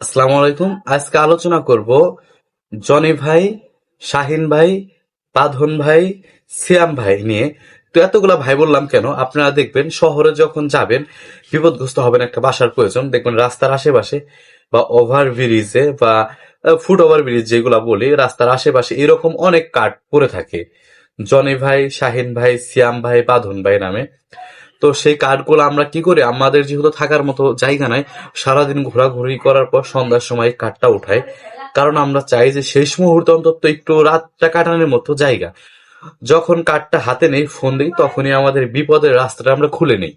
আসসালামু আলাইকুম। আজকে আলোচনা করব জনি ভাই, শাহিন ভাই, পাধন ভাই, সিয়াম ভাই নিয়ে। তো এতগুলা ভাই বললাম কেন? আপনারা দেখবেন শহরে যখন যাবেন, বিপদগ্রস্ত হবেন একটা বাসার প্রয়োজন। দেখবেন রাস্তার আশেপাশে বা ওভার ব্রিজে বা ফুট ওভার ব্রিজ যেগুলা বলি, রাস্তার আশেপাশে এরকম অনেক কাঠ পড়ে থাকে। জনি ভাই, শাহিন ভাই, সিয়াম ভাই বাঁধন ভাই নামে। তো সেই কার্ডগুলো আমরা কি করি? আমাদের যেহেতু থাকার মতো জায়গা নাই, সারাদিন ঘোরাঘুরি করার পর সন্ধ্যার সময় কার্ডটা উঠাই। কারণ আমরা চাই যে শেষ মুহূর্তে অন্তত একটু রাতটা কাটানোর মতো জায়গা। যখন কার্ডটা হাতে নেই, ফোন দিই, তখনই আমাদের বিপদের রাস্তাটা আমরা খুলে নেই।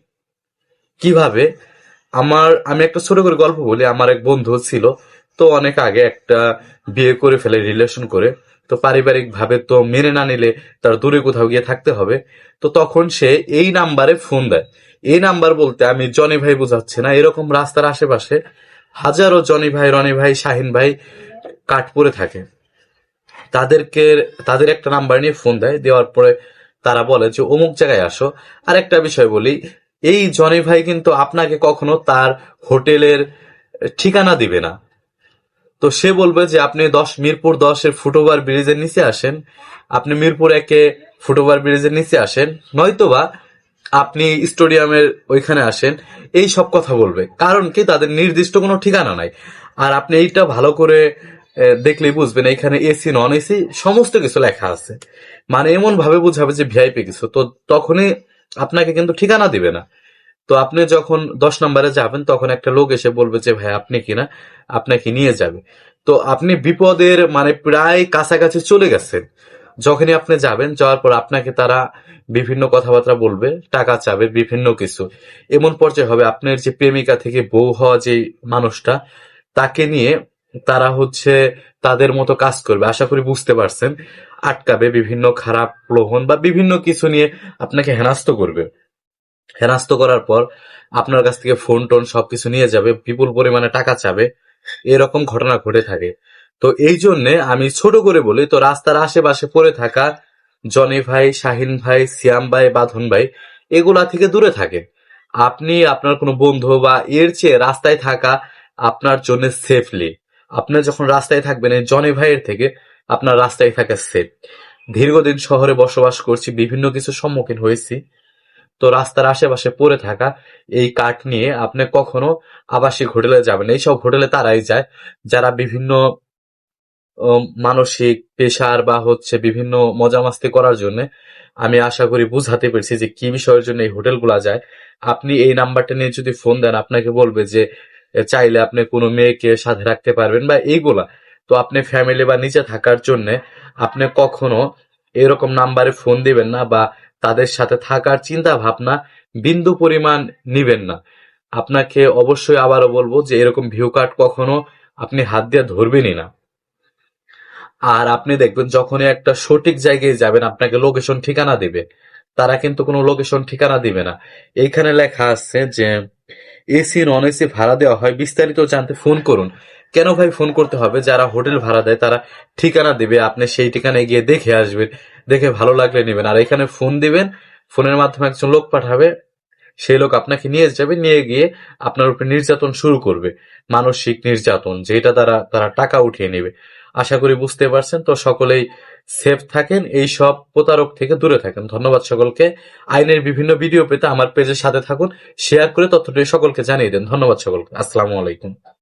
কীভাবে? আমার, আমি একটা ছোট করে গল্প বলি। আমার এক বন্ধু ছিল, তো অনেক আগে একটা বিয়ে করে ফেলে, রিলেশন করে। তো পারিবারিক ভাবে তো মেনে না নিলে তার দূরে কোথাও গিয়ে থাকতে হবে। তো তখন সে এই নাম্বারে ফোন দেয়। এই নাম্বার বলতে আমি জনি ভাই বোঝাচ্ছি না, এরকম রাস্তার আশেপাশে হাজারো জনি ভাই, রনি ভাই, শাহিন ভাই কাঠ পরে থাকে। তাদেরকে, তাদের একটা নাম্বার নিয়ে ফোন দেয়, দেওয়ার পরে তারা বলে যে, অমুক জায়গায় আসো। আর একটা বিষয় বলি, এই জনি ভাই কিন্তু আপনাকে কখনো তার হোটেলের ঠিকানা দিবে না। তো সে বলবে যে আপনি দশ, মিরপুর দশের ফুটওভার ব্রিজের নিচে আসেন। আপনি মিরপুর একে ফুটওভার ব্রিজের নিচে আসেন। নয়তোবা আপনি স্টেডিয়ামের ওইখানে আসেন। এই সব কথা বলবে। কারণ কি? তাদের নির্দিষ্ট কোনো ঠিকানা নাই। আর আপনি এইটা ভালো করে দেখলেই বুঝবেন এখানে এসি নন এসি সমস্ত কিছু লেখা আছে। মানে এমন ভাবে বুঝাবে যে ভিআইপি কিছু। তো তখনই আপনাকে কিন্তু ঠিকানা দিবে না। তো আপনি যখন দশ নম্বরে যাবেন, তখন একটা লোক এসে বলবে যে, ভাই, আপনি কিনা আপনাকে নিয়ে যাবে। তো আপনি বিপদের মানে প্রায় কাছাকাছি চলে গেছেন। যখনই আপনি যাবেন, যাওয়ার পর আপনাকে তারা বিভিন্ন কথাবার্তা বলবে, টাকা চাবে, বিভিন্ন কিছু। এমন পর্যায়ে হবে, আপনার যে প্রেমিকা থেকে বউ হওয়া যে মানুষটা, তাকে নিয়ে তারা হচ্ছে তাদের মতো কাজ করবে। আশা করি বুঝতে পারছেন। আটকাবে বিভিন্ন খারাপ প্রলোভন বা বিভিন্ন কিছু নিয়ে আপনাকে হেনাস্ত করবে। হেনাস্ত করার পর আপনার কাছ থেকে ফোন টোন সবকিছু নিয়ে যাবে, বিপুল পরিমাণে টাকা চাবে, এরকম ঘটনা ঘটে থাকে। তো এই জন্যে আমি ছোট করে বলি, তো রাস্তার আশেপাশে পড়ে থাকা জনি ভাই, শাহিন ভাই সিয়াম ভাই, বাঁধন ভাই, এগুলা থেকে দূরে থাকে। আপনি, আপনার কোনো বন্ধু বা এর চেয়ে রাস্তায় থাকা আপনার জন্য সেফলি আপনি যখন রাস্তায় থাকবেন, এই জনি ভাইয়ের থেকে আপনার রাস্তায় থাকা সেফ দীর্ঘদিন শহরে বসবাস করছি, বিভিন্ন কিছুর সম্মুখীন হয়েছি। তো রাস্তার আশেপাশে পড়ে থাকা এই কাঠ নিয়ে আপনি কখনো আবাসিক হোটেলে যাবেন? এইসব হোটেলে তারাই যায়। যারা বিভিন্ন মানসিক পেশার বা হচ্ছে বিভিন্ন মজা মাস্তি করার জন্য আমি আশা করি বুঝাতে পেরেছি যে কি বিষয়ের জন্য এই হোটেলগুলা যায়। আপনি এই নাম্বারটা নিয়ে যদি ফোন দেন, আপনাকে বলবে যে চাইলে আপনি কোনো মেয়েকে সাথে রাখতে পারবেন বা এইগুলা। তো আপনি ফ্যামিলি বা নিচে থাকার জন্য আপনি কখনো এরকম নাম্বারে ফোন দিবেন না বা তাদের সাথে থাকার চিন্তা ভাবনা বিন্দু পরিমাণ নিবেন না। আপনাকে অবশ্যই আবারও বলব যে, এরকম ভিউ কার্ড কখনো আপনি হাত দিয়ে ধরবেনই না। আর আপনি দেখবেন যখনই একটা সঠিক জায়গায় যাবেন, আপনাকে লোকেশন ঠিকানা দিবে, তারা কিন্তু কোনো লোকেশন ঠিকানা দিবে না। এইখানে লেখা আছে যে এসি নন এসি ভাড়া দেওয়া হয়, বিস্তারিত জানতে ফোন করুন। কেন ভাই ফোন করতে হবে? যারা হোটেল ভাড়া দেয়, তারা ঠিকানা দিবে, আপনি সেই ঠিকানায় গিয়ে দেখে আসবেন। দেখে ভালো লাগলে নেবেন। আর এখানে ফোন দিবেন ফোনের মাধ্যমে একজন লোক পাঠাবে, সেই লোক আপনাকে নিয়ে যাবে, নিয়ে গিয়ে আপনার উপরে নির্যাতন শুরু করবে। মানসিক নির্যাতন, যেটা দ্বারা তারা টাকা উঠিয়ে নেবে। আশা করি বুঝতে পারছেন। তো সকলেই সেফ থাকেন, এই সব প্রতারক থেকে দূরে থাকেন। ধন্যবাদ সকলকে। আইনের বিভিন্ন ভিডিও পেতে আমার পেজের সাথে থাকুন। শেয়ার করে তথ্যটি সকলকে জানিয়ে দেন। ধন্যবাদ সকলকে। আসসালামু আলাইকুম।